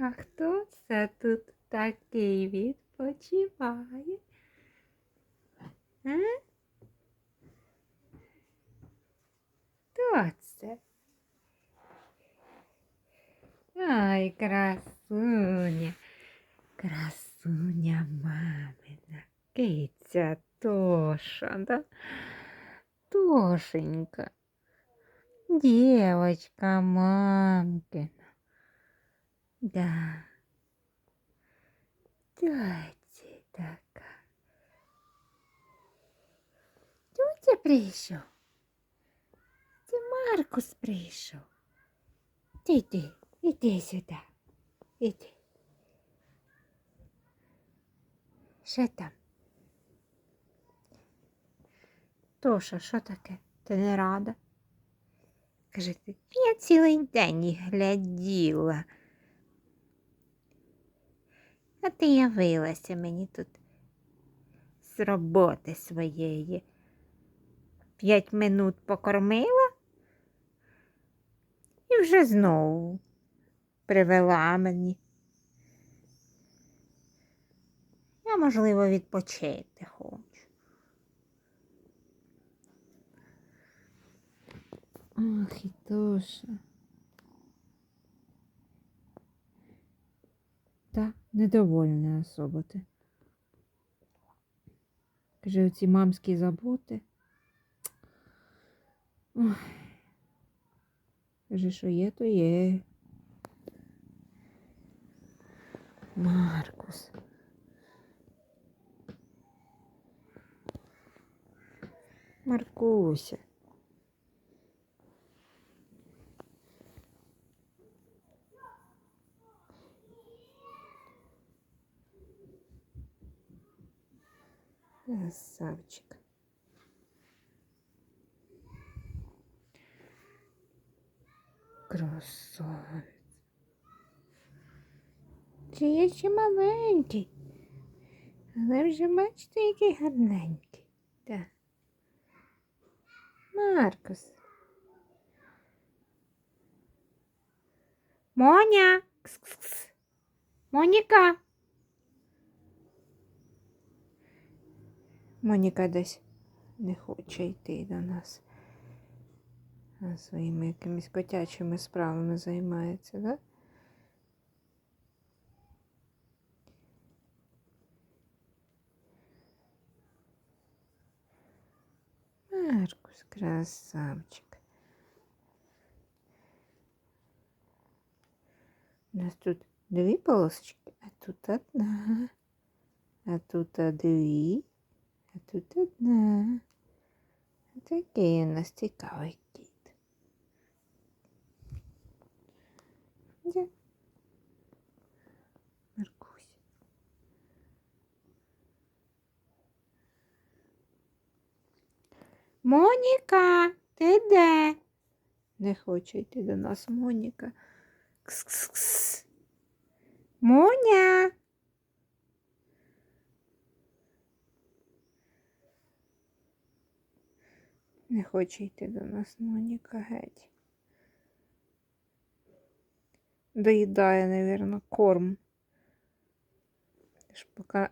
А хто це тут такий відпочиває? А? Хто це? Ай, красуня, красуня мамина, киця Тоша, да? Тошенька, девочка мамкина. Да. Тетя така. Тетя прийшов. Це Маркус прийшов. Ти іди сюди. Іди. Що там? Тоша, що таке? Ти не рада? Каже, я цілий день їх гляділа. А ти явилася мені тут з роботи своєї. П'ять минут покормила і вже знову привела мені. Я, можливо, відпочити хочу. Ах, і Тоша. Недовольна особа ти. Каже, оці мамські заботи. Каже, що є, то є. Маркус. Маркуся. Красавчик. Красавець. Чи є ще маленький? Але вже бачите, який гарненький. Так. Маркус. Моня. Кс-кс-кс. Моніка. Моніка десь не хоче йти до нас. А своїми якимись котячими справами займається, да? Маркус, красавчик. У нас тут дві полосочки, а тут одна, а тут дві. А тут одна. Такий у нас цікавий кіт. Де? Маркусь. Моніка, ти де? Не хоче йти до нас Моніка. Кс-кс-кс. Моня. Не хоче йти до нас Моніка геть. Доїдає, навірно, корм. Ж поки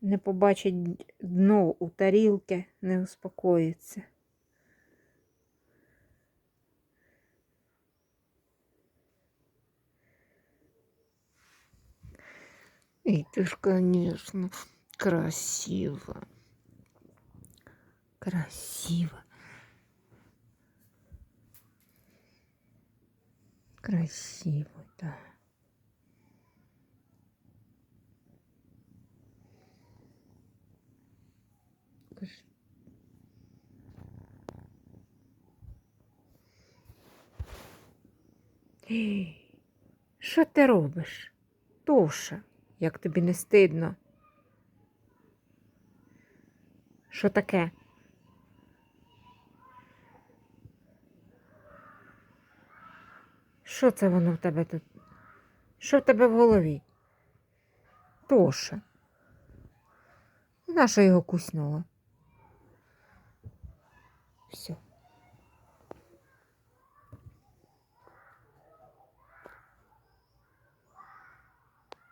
не побачить дно у тарілки, не успокоїться. И ты ж, конечно, красиво. Красиво. Красиво, да. Що ти робиш? Тоша, як тобі не стидно? Що таке? Що це воно в тебе тут? Що в тебе в голові? Тоша. Наша його куснула. Все.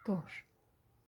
Тож,